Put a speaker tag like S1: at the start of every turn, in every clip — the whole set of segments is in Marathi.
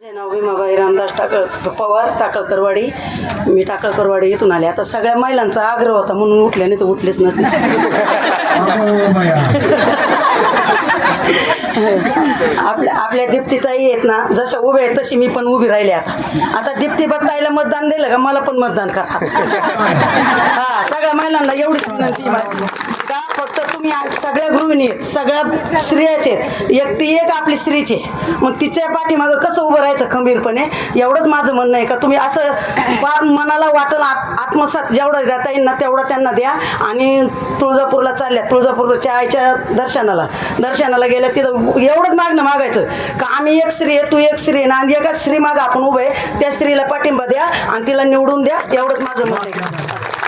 S1: माझे नाव भीमाबाई रामदास टाकळ पवार टाकळकरवाडी. मी टाकळकरवाडी इथून आले. आता सगळ्या महिलांचा आग्रह होता म्हणून उठल्या नाही तर उठलेच नसते. आपल्या आपल्या दीप्तीताई आहेत ना जशा उभे आहेत तशी मी पण उभी राहिली आता आता दीप्ती बत्ताईला मतदान दिलं का मला पण मतदान करा. हा सगळ्या महिलांना एवढीच विनंती माझी. का फक्त तुम्ही सगळ्या गृहिणी आहेत सगळ्या स्त्रियाचे आहेत. एक ती एक आपली स्त्रीचे मग तिच्या पाठीमागं कसं उभं राहायचं खंबीरपणे? एवढंच माझं म्हणणं आहे का तुम्ही असं फार मनाला वाटलं आत्मसात जेवढं देता येईल ना तेवढं त्यांना द्या. आणि तुळजापूरला चालल्या. तुळजापूरच्या आईच्या दर्शनाला. दर्शनाला गेल्या तिथं एवढंच मागणं मागायचं. का आम्ही एक स्त्री आहे तू एक स्त्री आहे. ना आणि एका स्त्री मागं आपण उभे आहे. त्या स्त्रीला पाठिंबा द्या आणि तिला निवडून द्या. एवढंच माझं म्हणणं आहे.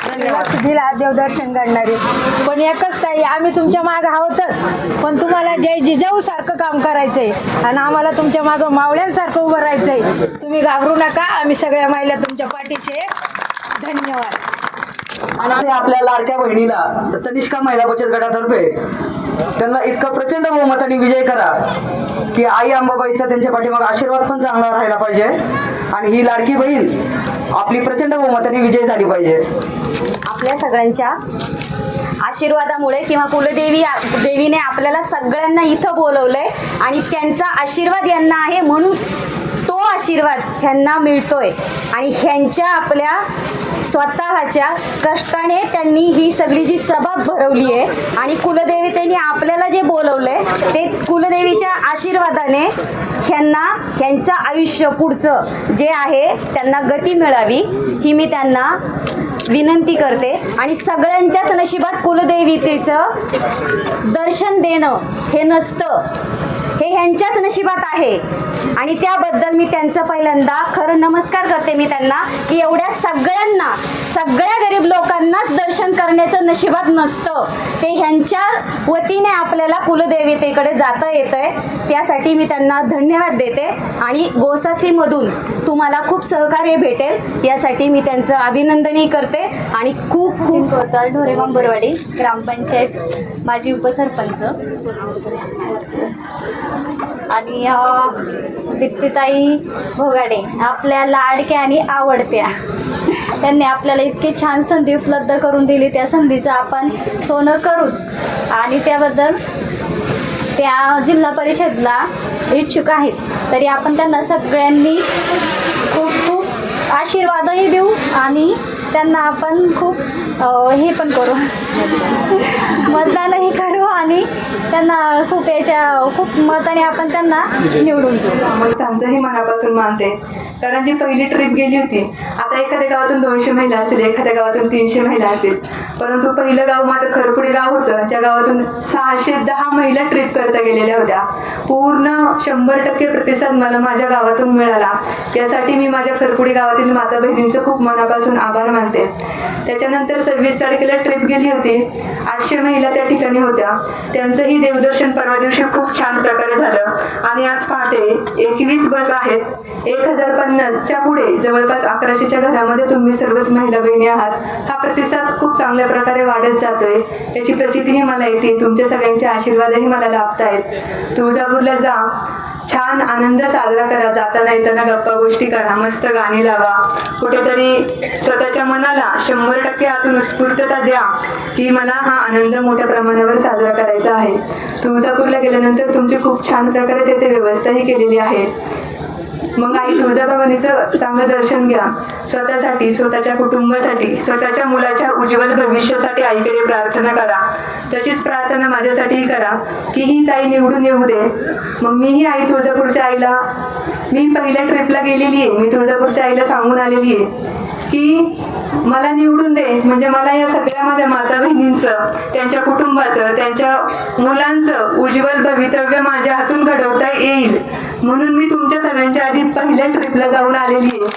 S1: धन्यवाद.
S2: दिला देवदर्शन करणारे. पण एकच ताई आम्ही तुमच्या मागं आहोतच. पण तुम्हाला जय जिजाऊ सारखं काम करायचंय. आणि आम्हाला तुमच्या मागं मावळ्यांसारखं उभं राहायचंय. तुम्ही घाबरू नका. आम्ही सगळ्या महिला तुमच्या पाठीशी आहे. धन्यवाद.
S3: आणि आपल्या लाडक्या बहिणीला तनिष्का महिला बचत गटातर्फे त्यांना इतका प्रचंड बहुमताने विजय करा की आई अंबाबाईचा त्यांच्या पाठीमाग आशीर्वाद पण चांगला राहायला पाहिजे. आणि ही लाडकी बहीण आपली प्रचंड बहुमताने विजय झाली पाहिजे.
S4: आपल्या सगळ्यांच्या आशीर्वादामुळे किंवा कुलदेवी देवीने आपल्याला सगळ्यांना इथं बोलवलंय आणि त्यांचा आशीर्वाद यांना आहे म्हणून तो आशीर्वाद ह्यांना मिळतोय. आणि ह्यांच्या आपल्या स्वतःच्या कष्टाने त्यांनी ही सगळी जी सभा भरवली आहे आणि कुलदेवतेने आपल्याला जे बोलवलंय ते कुलदेवीच्या आशीर्वादाने ह्यांना ह्यांचं आयुष्य पुढचं जे आहे त्यांना गती मिळावी ही मी त्यांना विनंती करते. आणि सगळ्यांच्याच नशिबात कुलदेवीतेचं दर्शन देणं हे नसतं. हे ह्यांच्याच नशिबात आहे. आणि त्याबद्दल मी त्यांचं पहिल्यांदा खरं नमस्कार करते मी त्यांना की एवढ्या सगळ्यांना सगळ्या गरीब लोकांनाच दर्शन करण्याचं नशिबात नसतं. ते ह्यांच्या वतीने आपल्याला कुलदेवतेकडे जाता येतं आहे त्यासाठी मी त्यांना धन्यवाद देते. आणि गोसासीमधून तुम्हाला खूप सहकार्य भेटेल. यासाठी मी त्यांचं अभिनंदनही करते. आणि खूप खूप
S5: कोताळ ढोरे मंबरवाडी ग्रामपंचायत माजी उपसरपंच. आणि अ, दीप्तीताई भोगाडे आपल्या लाडक्या आणि आवडत्या. त्यांनी आपल्याला इतकी छान संधी उपलब्ध करून दिली. त्या संधीचं आपण सोनं करूच. आणि त्याबद्दल त्या जिल्हा परिषदला इच्छुक आहेत. तरी आपण त्यांना सगळ्यांनी खूप खूप आशीर्वादही देऊ आणि त्यांना आपण खूप हे पण करू. त्यांना खूप याच्या खूप मताने आपण त्यांना निवडून देऊ.
S6: त्यांचंही मनापासून मानते. जी पहिली ट्रिप गेली होती आता एखाद्या गावातून दोनशे महिला असतील एखाद्या गावातून तीनशे महिला असतील परंतु पहिलं गाव माझं खरपुडे गाव होतं ज्या गावातून सहाशे दहा महिला ट्रिप करता गेलेल्या होत्या. पूर्ण शंभर टक्के प्रतिसाद मला माझ्या गावातून मिळाला. यासाठी मी माझ्या खरपुडे गावातील माता बहिणींचं खूप मनापासून आभार मानते. त्याच्यानंतर सव्वीस तारखेला ट्रिप गेली होती. आठशे महिला त्या ठिकाणी होत्या. त्यांचंही देवदर्शन परवा दिवशी खूप छान प्रकारे झालं. आणि आज पहाटे एकवीस बस आहेत. एक हजार पन्नासच्या पुढे जवळपास अकराशेच्या घरामध्ये तुम्ही सर्वच महिला बहिणी आहात हा प्रतिसाद खूप चांगल्या प्रकारे वाढत जातोय. याची प्रचितीही मला येते तुमच्या सगळ्यांचे आशीर्वादही मला लाभतायत. तुळजापूरला जा छान आनंद साजरा करा जाताना येताना गप्पा गोष्टी करा मस्त गाणी लावा. कुठेतरी स्वतःच्या मनाला शंभर टक्के आतून उत्स्फूर्तता द्या की मला हा आनंद मोठ्या प्रमाणावर साजरा करायचा आहे. तुळजापूरला गेल्यानंतर तुमची खूप छान प्रकारे तेथे व्यवस्थाही केलेली आहे. मग आई तुळजाभवानीचं चांगलं दर्शन घ्या. स्वतःसाठी स्वतःच्या कुटुंबासाठी स्वतःच्या मुलाच्या उज्ज्वल भविष्यासाठी आईकडे प्रार्थना करा. तशीच प्रार्थना माझ्यासाठीही करा की ही ताई निवडून येऊ दे. मग मीही आई तुळजापूरच्या आईला मी पहिल्या ट्रिपला गेलेली आहे मी तुळजापूरच्या आईला सांगून आलेली आहे की मला निवडून दे. म्हणजे मला या सगळ्या माझ्या माता बहिणींचं त्यांच्या कुटुंबाचं त्यांच्या मुलांचं उज्ज्वल भवितव्य माझ्या हातून घडवता येईल. म्हणून मी तुमच्या सगळ्यांच्या आधी पहिल्या ट्रिपला जाऊन आलेली आहे.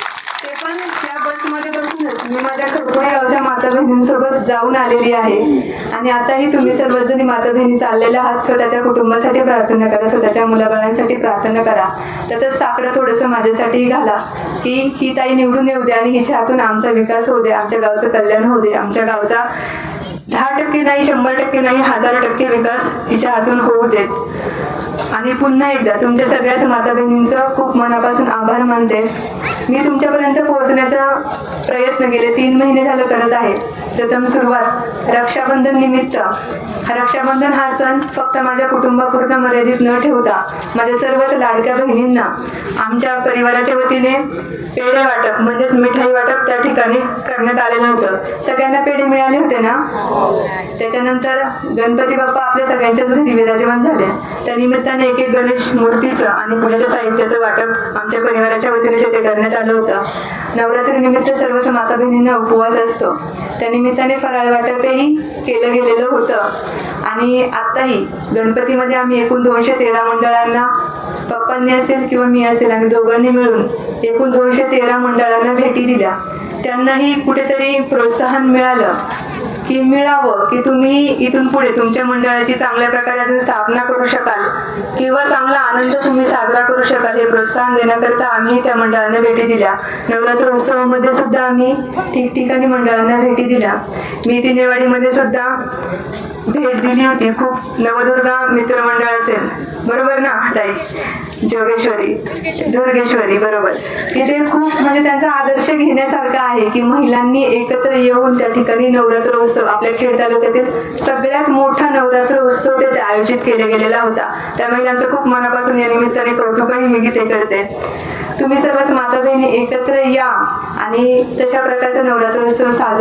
S6: ते पण त्या बसमध्ये बसूनच मी माझ्या खरपुडे गावच्या माता बहिणींसोबत जाऊन आलेली आहे. आणि आताही तुम्ही सर्वजणी माता बहिणी चाललेल्या आहात स्वतःच्या कुटुंबासाठी प्रार्थना करा स्वतःच्या मुलाबाळांसाठी प्रार्थना करा. त्याचं साकडं थोडंसं माझ्यासाठीही घाला की ही ताई निवडून येऊ दे आणि हिच्या हातून आमचा विकास होऊ दे आमच्या गावचं कल्याण होऊ दे आमच्या गावचा दहा टक्के नाही शंभर टक्के नाही हजार टक्के विकास तिच्या हातून होऊ देत आणि पुन्हा एकदा तुमच्या सगळ्याच माता बहिणींचं खूप मनापासून आभार मानते. मी तुमच्यापर्यंत पोहोचण्याचा प्रयत्न गेले तीन महिने झालं करत आहे. प्रथम सुरुवात रक्षाबंधन निमित्त. रक्षाबंधन हा सण फक्त माझ्या कुटुंबापुरता मर्यादित न ठेवता माझ्या सर्वच लाडक्या बहिणींना आमच्या परिवाराच्या वतीने पेढे वाटप म्हणजेच मिठाई वाटप त्या ठिकाणी करण्यात आलेलं होतं. सगळ्यांना पेढे मिळाले होते ना? त्याच्यानंतर गणपती बाप्पा आपल्या सगळ्यांच्याच घरी विराजमान झाले. त्या निमित्ताने एक एक गणेश मूर्तीचं आणि पूजेच्या साहित्याचं वाटप आमच्या परिवाराच्या वतीने तिथे करण्यात चालू होतं. नवरात्रीनिमित्त सर्वच माता बहिणींना उपवास असतो. त्या निमित्ताने फराळ वाटपही केलं गेलेलं होतं. आणि आत्ताही गणपतीमध्ये आम्ही एकूण दोनशे तेरा मंडळांना पप्पांनी असेल किंवा मी असेल आम्ही दोघांनी मिळून एकूण दोनशे तेरा मंडळांना भेटी दिल्या. त्यांनाही कुठेतरी प्रोत्साहन मिळालं. की मिळावं की तुम्ही इथून पुढे तुमच्या मंडळाची चांगल्या प्रकारे अजून स्थापना करू शकाल किंवा चांगला आनंद तुम्ही साजरा करू शकाल हे प्रोत्साहन देण्याकरिता आम्ही त्या मंडळांना भेटी दिल्या. नवरात्र उत्सवामध्ये सुद्धा आम्ही ठिकठिकाणी मंडळांना भेटी दिल्या. मी तिनेवाडीमध्ये सुद्धा भेट दिली होती. खूप नवदुर्गा मित्रमंडळ असेल. बरोबर ना ताई? जोगेश्वरी. दुर्गेश्वरी बरोबर. तिथे खूप म्हणजे त्यांचा आदर्श घेण्यासारखा आहे की महिलांनी एकत्र येऊन त्या ठिकाणी नवरात्र उत्सव आपल्या खेड तालुक्यातील सगळ्यात मोठा नवरात्र उत्सव तेथे आयोजित केला गेलेला होता. त्या महिलांचं खूप मनापासून या निमित्ताने कौतुकही मी गीते करते. तुम्ही सर्वच माता बहिणी एकत्र या आणि तशा प्रकारचा नवरात्र उत्सव साजरा